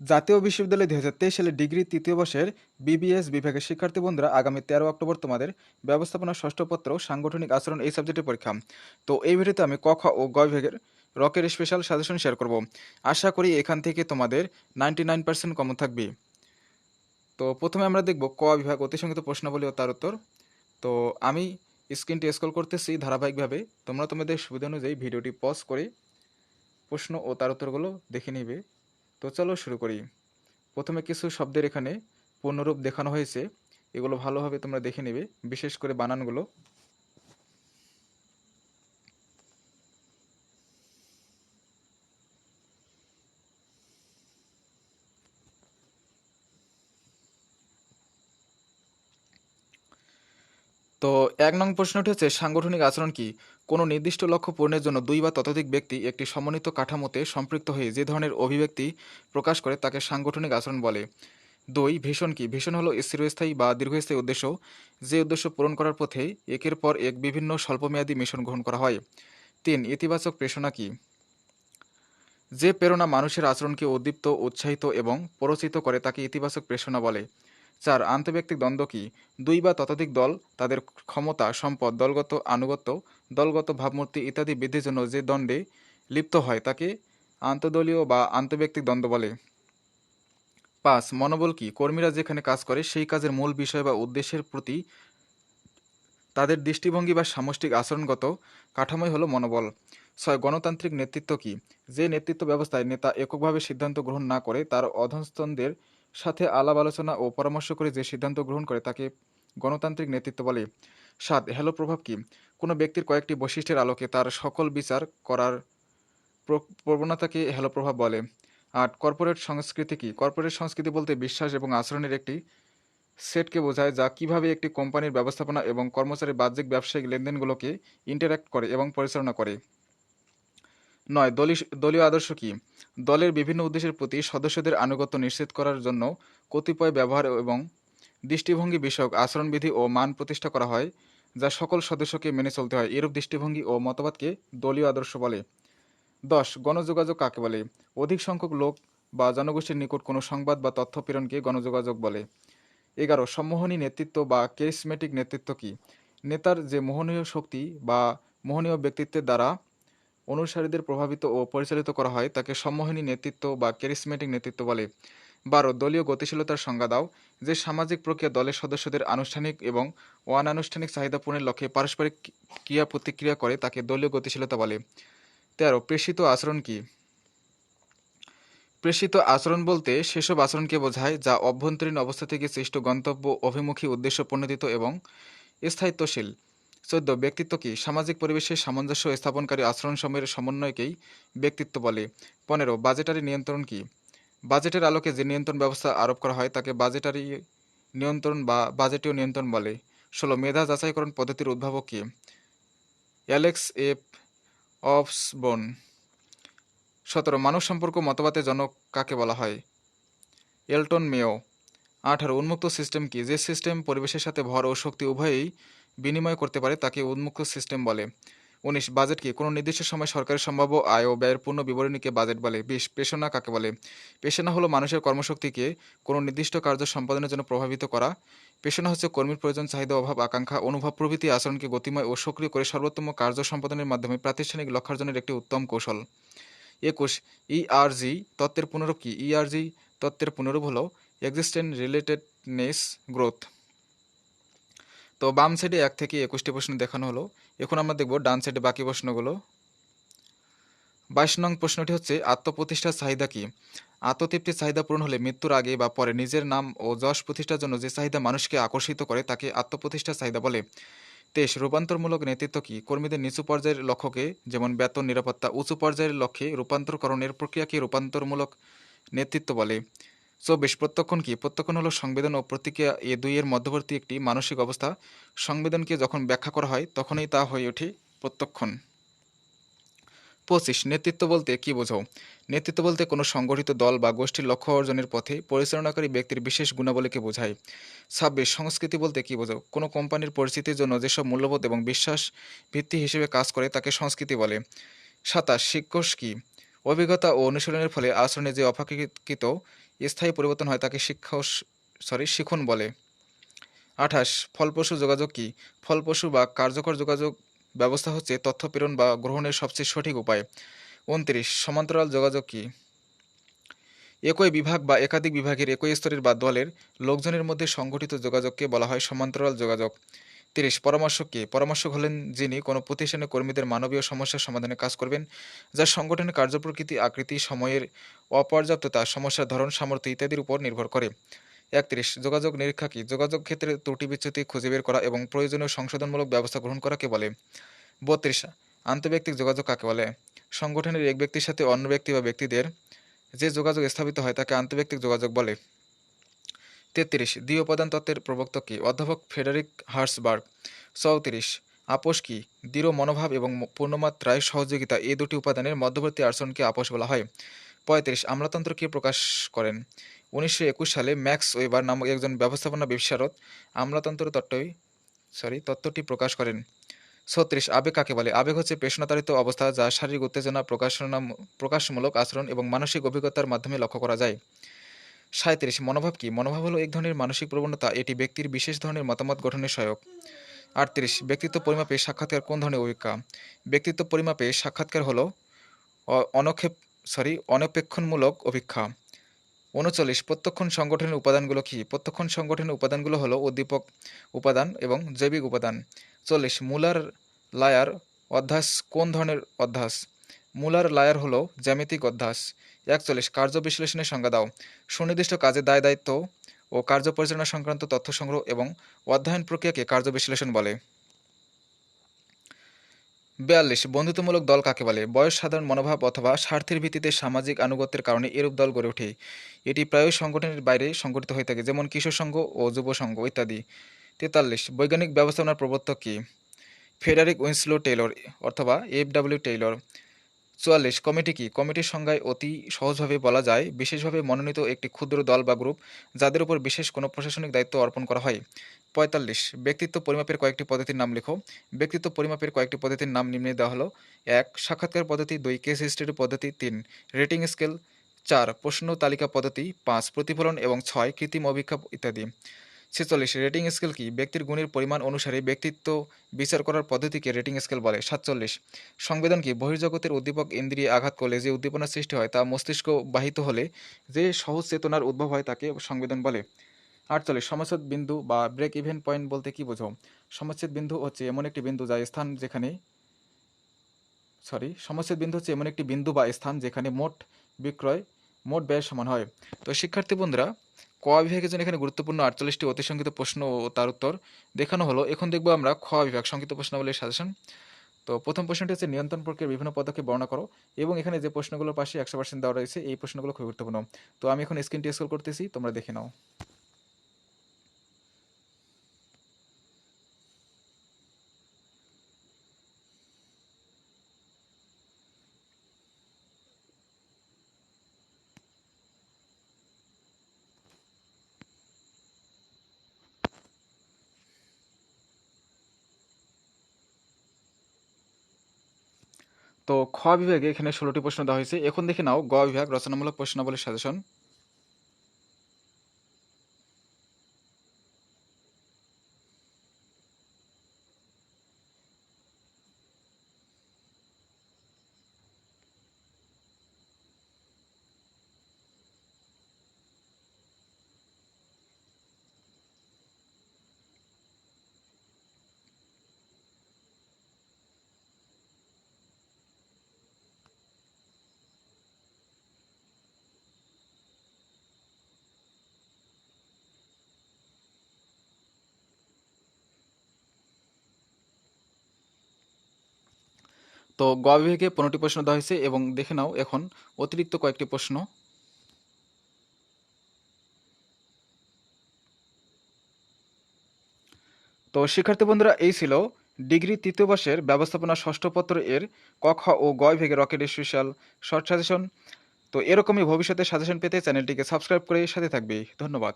জাতীয় বিশ্ববিদ্যালয় দুই হাজার তেইশ সালে ডিগ্রি তৃতীয় বর্ষের বিবিএস বিভাগের শিক্ষার্থী বন্ধুরা আগামী তেরো অক্টোবর তোমাদের ব্যবস্থাপনা ষষ্ঠ পত্র, সাংগঠনিক আচরণ এই সাবজেক্টের পরীক্ষা। তো এই ভিডিওতে আমি ক, খ ও গ বিভাগের রকের স্পেশাল সাজেশন শেয়ার করব। আশা করি এখান থেকে তোমাদের নাইনটি নাইন পার্সেন্ট কমন থাকবে। তো প্রথমে আমরা দেখব ক বিভাগ অতি সংগীত প্রশ্নাবলী ও তার উত্তর। তো আমি স্ক্রিনটি স্ক্রল করতেছি ধারাবাহিকভাবে। তোমরা তোমাদের সুবিধা অনুযায়ী ভিডিওটি পজ করে প্রশ্ন ও তার উত্তরগুলো দেখে নিবে। তো চলো শুরু করি। প্রথমে কিছু শব্দের এখানে পূর্ণরূপ দেখানো হয়েছে। এগুলো ভালোভাবে তোমরা দেখে নেবে, বিশেষ করে বানানগুলো। তো এক নং প্রশ্নটি হচ্ছে, সাংগঠনিক আচরণ কি? কোনো নির্দিষ্ট লক্ষ্য পূরণের জন্য দুই বা ততোধিক ব্যক্তি একটি সমন্বিত কাঠামোতে সম্পৃক্ত হয়ে যে ধরনের অভিব্যক্তি প্রকাশ করে তাকে সাংগঠনিক আচরণ বলে। দুই, ভীষণ কি? ভীষণ হলো স্থিরস্থায়ী বা দীর্ঘস্থায়ী উদ্দেশ্য। যে উদ্দেশ্য পূরণ করার পথে একের পর এক বিভিন্ন স্বল্পমেয়াদী মিশন গ্রহণ করা হয়। তিন, ইতিবাচক প্রেরণা কি? যে প্রেরণা মানুষের আচরণকে উদ্দীপ্ত, উৎসাহিত এবং প্ররোচিত করে তাকে ইতিবাচক প্রেরণা বলে। চার আন্তঃব্যক্তিক দ্বন্দ্ব কি? দুই বা ততোধিক দল, তাদের ক্ষমতা, সম্পদ, দলগত আনুগত্য, দলগত ভাবমূর্তি ইত্যাদি বৃদ্ধির জন্য যে দ্বন্দ্বে লিপ্ত হয় তাকে আন্তদলীয় বা আন্তঃব্যক্তিক দ্বন্দ্ব বলে। পাঁচ, মনোবল কি? কর্মীরা যেখানে কাজ করে সেই কাজের মূল বিষয় বা উদ্দেশ্যের প্রতি তাদের দৃষ্টিভঙ্গি বা সামষ্টিক আচরণগত কাঠামোই হলো মনোবল। ছয়, গণতান্ত্রিক নেতৃত্ব কি? যে নেতৃত্ব ব্যবস্থায় নেতা এককভাবে সিদ্ধান্ত গ্রহণ না করে তার অধস্তনদের সাথে আলাপ আলোচনা ও পরামর্শ করে যে সিদ্ধান্ত গ্রহণ করে তাকে গণতান্ত্রিক নেতৃত্ব বলে সাত হ্যালো প্রভাব কি? কোনো ব্যক্তির কয়েকটি বৈশিষ্ট্যের আলোকে তার সকল বিচার করার প্র- প্রবণতাকে হ্যালো প্রভাব বলে। আট, কর্পোরেট সংস্কৃতি কি? কর্পোরেট সংস্কৃতি বলতে বিশ্বাস এবং আচরণের একটি সেটকে বোঝায় যা কীভাবে একটি কোম্পানির ব্যবস্থাপনা এবং কর্মচারীর বাহ্যিক ব্যবসায়িক লেনদেনগুলোকে ইন্টারাক্ট করে এবং পরিচালনা করে। নয় দলীয় আদর্শ কি? দলের বিভিন্ন উদ্দেশ্যের প্রতি সদস্যদের আনুগত্য নিশ্চিত করার জন্য কতিপয় ব্যবহার এবং দৃষ্টিভঙ্গি বিষয়ক আচরণবিধি ও মান প্রতিষ্ঠা করা হয়, যা সকল সদস্যকে মেনে চলতে হয়। এরূপ দৃষ্টিভঙ্গি ও মতবাদকে দলীয় আদর্শ বলে। দশ, গণযোগাযোগ কাকে বলে? অধিক সংখ্যক লোক বা জনগোষ্ঠীর নিকট কোনো সংবাদ বা তথ্য প্রেরণকে গণযোগাযোগ বলে। এগারো, সম্মোহনী নেতৃত্ব বা কেরিসমেটিক নেতৃত্ব কি? নেতার যে মোহনীয় শক্তি বা মোহনীয় ব্যক্তিত্বের দ্বারা অনুসারীদের প্রভাবিত ও পরিচালিত করা হয় তাকে সম্মোহনী নেতৃত্ব বা ক্যারিসমেটিক নেতৃত্ব বলে। বারো, দলীয় গতিশীলতার সংজ্ঞা দাও, যে সামাজিক প্রক্রিয়া দলের সদস্যদের আনুষ্ঠানিক এবং অনানুষ্ঠানিক চাহিদা পূরণের লক্ষ্যে পারস্পরিক ক্রিয়া প্রতিক্রিয়া করে তাকে দলীয় গতিশীলতা বলে। তেরো, প্রেষিত আচরণ কি? প্রেষিত আচরণ বলতে সেসব আচরণকে বোঝায় যা অভ্যন্তরীণ অবস্থা থেকে সৃষ্ট গন্তব্য, অভিমুখী উদ্দেশ্য প্রণোদিত এবং স্থায়িত্বশীল। চোদ্দ, ব্যক্তিত্ব কি? সামাজিক পরিবেশে সামঞ্জস্য স্থাপনকারী আচরণসমূহের সমন্বয়কেই ব্যক্তিত্ব বলে। পনেরো, বাজেটারি নিয়ন্ত্রণ কি? বাজেটের আলোকে যে নিয়ন্ত্রণ ব্যবস্থা আরোপ করা হয়, তাকে বাজেটারি নিয়ন্ত্রণ বা বাজেটীয় নিয়ন্ত্রণ বলে। ষোলো, মেধা যাচাইকরণ পদ্ধতির উদ্ভাবক কি? Alex F. অফসবোন সতেরো, মানব সম্পর্ক মতবাদের জনক কাকে বলা হয়? এলটন মেও আঠারো, উন্মুক্ত সিস্টেম কি? যে সিস্টেম পরিবেশের সাথে ভর ও শক্তি উভয়ই বিনিময় করতে পারে তাকে উন্মুক্ত সিস্টেম বলে। উনিশ, বাজেট কি? কোনো নির্দিষ্ট সময় সরকারের সম্ভাব্য আয় ও ব্যয়ের পূর্ণ বিবরণীকে বাজেট বলে। বিশ, পেশনা কাকে বলে? পেশনা হলো মানুষের কর্মশক্তিকে কোনো নির্দিষ্ট কার্য সম্পাদনের জন্য প্রভাবিত করা। পেশনা হচ্ছে কর্মীর প্রয়োজন, চাহিদা, অভাব, আকাঙ্ক্ষা, অনুভব প্রভৃতি আচরণকে গতিময় ও সক্রিয় করে সর্বোত্তম কার্য সম্পাদনের মাধ্যমে প্রাতিষ্ঠানিক লক্ষ্যার্জনের একটি উত্তম কৌশল। একুশ ইআরজি তত্ত্বের পুনরূপ কি? ইআরজি তত্ত্বের পুনরূপ হলো এক্সিস্টেন্ট রিলেটেডনেস গ্রোথ তো বাম সাইডে এক থেকে একুশটি প্রশ্ন দেখানো হলো। এখন আমরা দেখব ডান সাইডে বাকি প্রশ্নগুলো। বাইশ নং প্রশ্নটি হচ্ছে, আত্মপ্রতিষ্ঠার চাহিদা কি? আত্মতৃপ্তির চাহিদা পূরণ হলে মৃত্যুর আগে বা পরে নিজের নাম ও যশ প্রতিষ্ঠার জন্য যে চাহিদা মানুষকে আকর্ষিত করে তাকে আত্মপ্রতিষ্ঠার চাহিদা বলে। তেইশ, রূপান্তরমূলক নেতৃত্ব কি? কর্মীদের নিচু পর্যায়ের লক্ষ্যকে, যেমন বেতন, নিরাপত্তা, উঁচু পর্যায়ের লক্ষ্যে রূপান্তরকরণের প্রক্রিয়াকে রূপান্তরমূলক নেতৃত্ব বলে। চব্বিশ প্রত্যক্ষণ কি? প্রত্যক্ষণ হলো সংবেদন ও প্রতিক্রিয়া এ দুইয়ের মধ্যবর্তী একটি মানসিক অবস্থা। সংবেদনকে যখন ব্যাখ্যা করা হয়, তখনই তা হয়ে ওঠে প্রত্যক্ষণ। পঁচিশ, নেতৃত্ব বলতে কি বোঝো নেতৃত্ব বলতে কোনো সংগঠিত দল বা গোষ্ঠীর লক্ষ্য অর্জনের পথে পরিচালনাকারী ব্যক্তির বিশেষ গুণাবলীকে বোঝায়। ছাব্বিশ, সংস্কৃতি বলতে কি বোঝো কোনো কোম্পানির পরিস্থিতির জন্য যেসব মূল্যবোধ এবং বিশ্বাস ভিত্তি হিসেবে কাজ করে, তাকে সংস্কৃতি বলে। সাতাশ, শিক্ষক কি? অভিজ্ঞতা ও অনুশীলনের ফলে আচরণে যে অপেক্ষাকৃত স্থায়ী পরিবর্তন হয় তাকে শিক্ষা সরি শিখন বলে। আঠাশ, ফলপ্রসূ যোগাযোগ কি? ফলপ্রসূ বা কার্যকর যোগাযোগ ব্যবস্থা হচ্ছে তথ্য প্রেরণ বা গ্রহণের সবচেয়ে সঠিক উপায়। উনত্রিশ, সমান্তরাল যোগাযোগ কি? একই বিভাগ বা একাধিক বিভাগের একই স্তরের বা দলের লোকজনের মধ্যে সংগঠিত যোগাযোগকে বলা হয় সমান্তরাল যোগাযোগ। তিরিশ পরামর্শক কে? পরামর্শক হলেন যিনি কোনো প্রতিষ্ঠানের কর্মীদের মানবীয় সমস্যার সমাধানে কাজ করবেন, যা সংগঠনের কার্যপ্রকৃতি আকৃতি, সময়ের অপর্যাপ্ততা, সমস্যার ধরন, সামর্থ্য ইত্যাদির উপর নির্ভর করে। একত্রিশ, যোগাযোগ নিরীক্ষা কি? যোগাযোগ ক্ষেত্রে ত্রুটি বিচ্যুতি খুঁজে বের করা এবং প্রয়োজনীয় সংশোধনমূলক ব্যবস্থা গ্রহণ করাকে বলে? বত্রিশ, আন্তর্ব্যক্তিক যোগাযোগ কাকে বলে? সংগঠনের এক ব্যক্তির সাথে অন্য ব্যক্তি বা ব্যক্তিদের যে যোগাযোগ স্থাপিত হয় তাকে আন্তর্ব্যক্তিক যোগাযোগ বলে। তেত্রিশ, দ্বিতীয় উপাদান তত্ত্বের প্রবক্তক কি? অধ্যাপক ফেডারিক হার্সবার্গ, চৌত্রিশ, আপোষ কি? দৃঢ় মনোভাব এবং পূর্ণমাত্রায় সহযোগিতা, এই দুটি উপাদানের মধ্যবর্তী আচরণকে আপোষ বলা হয়। পঁয়ত্রিশ, আমলাতন্ত্র কে প্রকাশ করেন? উনিশশো একুশ সালে ম্যাক্স ওয়েবার নামক একজন ব্যবস্থাপনা বিশারদ আমলাতন্ত্র তত্ত্বই, সরি, তত্ত্বটি প্রকাশ করেন। ছত্রিশ, আবেগ কাকে বলে? আবেগ হচ্ছে পেশনাতারিত অবস্থা যা শারীরিক উত্তেজনা, প্রকাশনা, প্রকাশমূলক আচরণ এবং মানসিক অভিজ্ঞতার মাধ্যমে লক্ষ্য করা যায়। সাঁত্রিশ। মনোভাব কি? মনোভাব হলো এক ধরনের মানসিক প্রবণতা, এটি ব্যক্তির বিশেষ ধরনের মতামত গঠনের সহায়ক। আটত্রিশ, ব্যক্তিত্ব পরিমাপে সাক্ষাৎকার কোন ধরনের অভিজ্ঞা ব্যক্তিত্ব পরিমাপে সাক্ষাৎকার হলো অনক্ষেপ সরি অনপেক্ষণমূলক অভিক্ষা উনচল্লিশ, প্রত্যক্ষণ সংগঠনের উপাদানগুলো কি? প্রত্যক্ষণ সংগঠনের উপাদানগুলো হলো উদ্দীপক উপাদান এবং জৈবিক উপাদান। চল্লিশ, মুলার লায়ার অধ্যাস কোন ধরনের অধ্যাস? মুলার লায়ার হলো জ্যামিতিক অধ্যাস। একচল্লিশ কার্য বিশ্লেষণের সংজ্ঞা দাও। সুনির্দিষ্ট কাজে দায় দায়িত্ব ও কার্য পরিচালনা সংক্রান্ত তথ্য সংগ্রহ এবং অধ্যয়ন প্রক্রিয়াকে কার্য বিশ্লেষণ বলে। বিয়াল্লিশ বন্ধুত্বমূলক দল কাকে বলে? বয়স, সাধারণ মনোভাব অথবা স্বার্থের ভিত্তিতে সামাজিক আনুগত্যের কারণে এরূপ দল গড়ে ওঠে। এটি প্রায়ই সংগঠনের বাইরে সংগঠিত হয়ে থাকে, যেমন কিশোর সংঘ ও যুব সংঘ ইত্যাদি। তেতাল্লিশ বৈজ্ঞানিক ব্যবস্থাপনার প্রবর্তক কি? ফেডারিক উইন্সলো টেইলর অথবা এফ ডাব্লিউ টেইলর। চুয়াল্লিশ কমিটি কি? কমিটির সংজ্ঞায় অতি সহজভাবে বলা যায়, বিশেষভাবে মনোনীত একটি ক্ষুদ্র দল বা গ্রুপ যাদের উপর বিশেষ কোনো প্রশাসনিক দায়িত্ব অর্পণ করা হয়। পঁয়তাল্লিশ, ব্যক্তিত্ব পরিমাপের কয়েকটি পদ্ধতির নাম লিখো। ব্যক্তিত্ব পরিমাপের কয়েকটি পদ্ধতির নাম নিম্নে দেওয়া হলো। এক, সাক্ষাৎকার পদ্ধতি। দুই, কেস হিস্ট্রি পদ্ধতি। তিন, রেটিং স্কেল। চার, প্রশ্ন তালিকা পদ্ধতি। পাঁচ, প্রতিফলন এবং ছয়, কৃত্রিম অভিক্ষাপ ইত্যাদি। ছেচল্লিশ রেটিং স্কেল কি? ব্যক্তির গুণের পরিমাণ অনুসারে ব্যক্তিত্ব বিচার করার পদ্ধতিকে রেটিং স্কেল বলে, সাতচল্লিশ। সংবেদন কি? বহির্জগতের উদ্দীপক ইন্দ্রিয়ে আঘাত করলে যে উদ্দীপনার সৃষ্টি হয় তা মস্তিষ্ক বাহিত হলে যে সহজ চেতনার উদ্ভব হয় তাকে সংবেদন বলে। আটচল্লিশ, সমচ্ছেদ বিন্দু বা ব্রেক ইভেন পয়েন্ট বলতে কি বোঝো? সমচ্ছেদ বিন্দু হচ্ছে এমন একটি বিন্দু যা স্থান যেখানে সরি সমচ্ছেদ বিন্দু হচ্ছে এমন একটি বিন্দু বা স্থান যেখানে মোট বিক্রয়, মোট ব্যয় সমান হয়। তো শিক্ষার্থী বন্ধুরা ক বিভাগের জন্য এখানে গুরুত্বপূর্ণ আটচল্লিশটি অতি সংক্ষিপ্ত প্রশ্ন ও তার উত্তর দেখানো হলো। এখন দেখব আমরা খ বিভাগ, সংক্ষিপ্ত প্রশ্নাবলীর সাজেশন তো প্রথম প্রশ্নটি হচ্ছে, নিয়ন্ত্রণ প্রক্রিয়ার বিভিন্ন পদক্ষেপ বর্ণনা করো এবং এখানে যে প্রশ্নগুলোর পাশে একশো পার্সেন্ট দেওয়া রয়েছে, এই প্রশ্নগুলো খুবই গুরুত্বপূর্ণ। তো আমি এখন স্ক্রিনটি স্কোর করতেছি, তোমরা দেখে নাও। তো খ বিভাগে এখানে ষোলোটি প্রশ্ন দেওয়া হয়েছে। এখন দেখে নাও গ বিভাগ রচনামূলক প্রশ্নাবলীর সাজেশন তো গ বিভাগে পনেরোটি প্রশ্ন দেওয়া হয়েছে এবং দেখে নাও এখন অতিরিক্ত কয়েকটি প্রশ্ন। তো শিক্ষার্থী বন্ধুরা, এই ছিল ডিগ্রি তৃতীয় বর্ষের ব্যবস্থাপনা ষষ্ঠ পত্র এর ক, খ ও গ বিভাগে রকেট স্পেশাল শর্ট সাজেশন। তো এরকমই ভবিষ্যতে সাজেশন পেতে চ্যানেলটিকে সাবস্ক্রাইব করে সাথে থাকবে। ধন্যবাদ।